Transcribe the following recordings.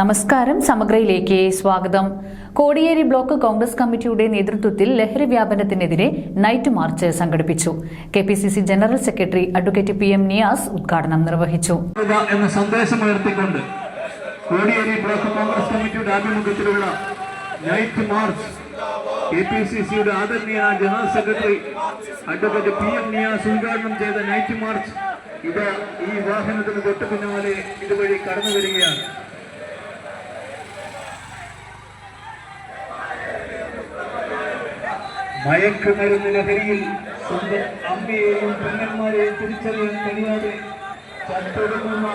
നമസ്കാരം. സമഗ്രയിലേക്ക് സ്വാഗതം. Kodiyeri block Congress committee നേതൃത്വത്തിൽ ലഹരി വ്യാപനത്തിനെതിരെ നൈറ്റ് മാർച്ച് സംഘടിപ്പിച്ചു. K P C C general secretary advocate P M Niyas ഉദ്ഘാടനം നിർവഹിച്ചു. എന്ന സന്ദേശം ഉയർത്തിക്കൊണ്ട് കോടിയേരി ബ്ലോക്ക് കോൺഗ്രസ് കമ്മിറ്റിയുടെ ആഭിമുഖ്യത്തിലുള്ള night march K P C സിയുടെ ആദരണീയ general secretary advocate P M Niyas ഉദ്ഘാടനം ചെയ്ത നൈറ്റ് മാർച്ച് ഇത് ഈ വാഹനത്തിന് തൊട്ടു പിന്നാലെ ഇതുവഴി കടന്നു വരികയാണ് മയക്കുമരുന്ന് ലഹരിയിൽ സ്വന്തം അമ്മയെയും പെണ്ണന്മാരെയും തിരിച്ചറിയാൻ കഴിയാതെ ചത്തൊടുങ്ങുന്ന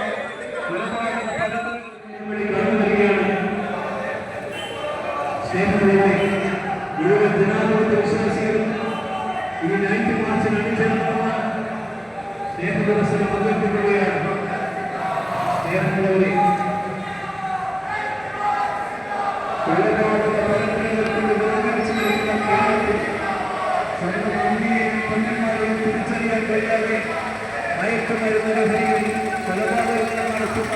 ഈ പങ്കെടുക്കുകയാണ് നിൽക്കുന്ന കേരളത്തിൽ സ്വന്തം അമ്മയെയും പെണ്ണന്മാരെയും തിരിച്ചറിയാൻ കഴിയാതെ മയക്കുമരുന്ന് ലഹരിയിൽ കൊലപാതകങ്ങൾ നടത്തുന്ന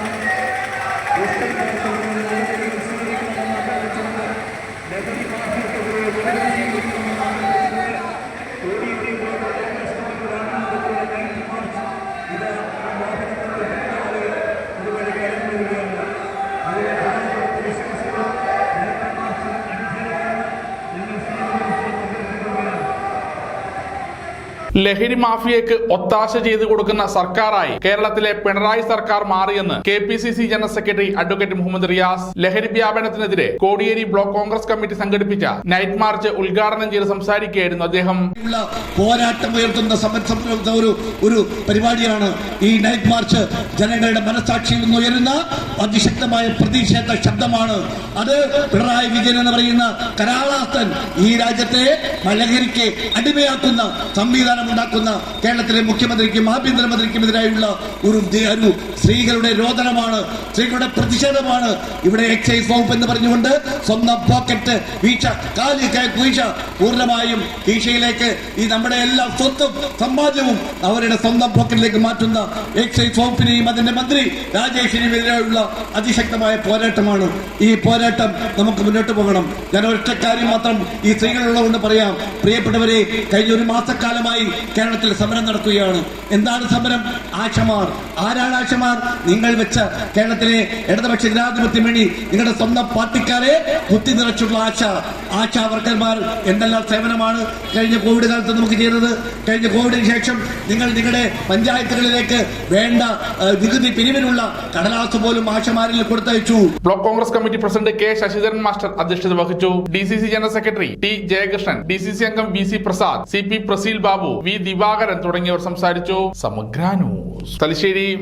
ദുഷ്ടപ്രവർത്തനങ്ങൾ നടപടികൾ സ്വീകരിക്കണമെന്ന് അഭ്യർത്ഥിച്ചുകൊണ്ട് ലഹരി മാഫിയക്കെതിരെ ഉടനടിയിരിക്കുന്ന കോടിയേരി ബ്ലോക്ക് കോൺഗ്രസ് കമ്മിറ്റിയുടെ ആഭിമുഖ്യത്തിലുള്ള നൈറ്റ് മാർച്ച് ഇത് ആ വാഹനത്തിന്റെ പിന്നാലെ ഇതുവഴി കടന്നു വരികയാണ് അതിലെ ജനാധിപത്യ വിശ്വാസികൾ നൈറ്റ് മാർച്ചിൽ അണിചേരണമെന്ന് ഞങ്ങൾ സ്നേഹപൂർവം അഭ്യർത്ഥിക്കുകയാണ് ലഹരി മാഫിയക്ക് ഒത്താശ ചെയ്തു കൊടുക്കുന്ന സർക്കാരായി കേരളത്തിലെ പിണറായി സർക്കാർ മാറിയെന്ന് K P C C general secretary advocate Muhammad Riyas ലഹരി വ്യാപനത്തിനെതിരെ കോടിയേരി ബ്ലോക്ക് കോൺഗ്രസ് കമ്മിറ്റി സംഘടിപ്പിച്ച നൈറ്റ് മാർച്ച് ഉദ്ഘാടനം ചെയ്ത് സംസാരിക്കുകയായിരുന്നു അദ്ദേഹം. പോരാട്ടം ഉയർത്തുന്ന ഒരു ഒരു പരിപാടിയാണ് ഈ നൈറ്റ് മാർച്ച് ജനങ്ങളുടെ മനസാക്ഷിയിൽ നിന്ന് ഉയരുന്ന അതിശക്തമായ പ്രതിഷേധ ശബ്ദമാണ്. അത് പിണറായി വിജയൻ എന്ന് പറയുന്ന കരാളാസ്തൻ ഈ രാജ്യത്തെ ലഹരിക്ക് അടിമയാക്കുന്ന സംവിധാനം ഉണ്ടാക്കുന്ന കേരളത്തിലെ മുഖ്യമന്ത്രിക്കും ആഭ്യന്തരമന്ത്രിക്കും എതിരായുള്ള ഒരു ഒരു സ്ത്രീകളുടെ രോദനമാണ് സ്ത്രീകളുടെ പ്രതിഷേധമാണ്. ഇവിടെ എക്സൈസ് വകുപ്പ് എന്ന് പറഞ്ഞുകൊണ്ട് സ്വന്തം പോക്കറ്റ് വീഴ്ച കാലി വീഴ്ച പൂർണമായും വീഴ്ചയിലേക്ക് ഈ നമ്മുടെ എല്ലാ സ്വത്തും സമ്പാദ്യവും അവരുടെ സ്വന്തം പോക്കറ്റിലേക്ക് മാറ്റുന്ന എക്സൈസ് വകുപ്പിനെയും അതിന്റെ മന്ത്രി രാജേഷിനെയും എതിരായുള്ള അതിശക്തമായ പോരാട്ടമാണ്. ഈ പോരാട്ടം നമുക്ക് മുന്നോട്ട് പോകണം. ഞാൻ ഒറ്റ കാര്യം മാത്രം ഈ സ്ത്രീകളുള്ളതുകൊണ്ട് പറയാം. പ്രിയപ്പെട്ടവരെ കഴിഞ്ഞ ഒരു മാസക്കാലമായി കേരളത്തിൽ സമരം നടക്കുകയാണ്. എന്താണ് സമരം? ആശമാർ. ആരാണ് ആശമാർ? നിങ്ങൾ വെച്ച കേരളത്തിലെ ഇടതുപക്ഷ ജനാധിപത്യം വേണ്ടി നിങ്ങളുടെ സ്വന്തം പാർട്ടിക്കാരെ കുത്തി നിറച്ചുള്ള ആശ. ആശാ വർക്കർമാർ എന്തെല്ലാം സേവനമാണ് കഴിഞ്ഞ കോവിഡ് കാലത്ത് നമുക്ക് ചെയ്തത്? കഴിഞ്ഞ കോവിഡിന് ശേഷം നിങ്ങൾ നിങ്ങളുടെ പഞ്ചായത്തുകളിലേക്ക് വേണ്ട നികുതി പിരിവിനുള്ള കടലാസ് പോലും ആശമാരിൽ കൊടുത്തയച്ചു. Block Congress committee president K Sasidharan master അധ്യക്ഷത വഹിച്ചു. D C C general secretary T Jayakrishnan D C C അംഗം V C Prasad C P Praseel Babu V Divakaran തുടങ്ങിയവർ സംസാരിച്ചു. സമഗ്ര ന്യൂസ്. തലശ്ശേരി.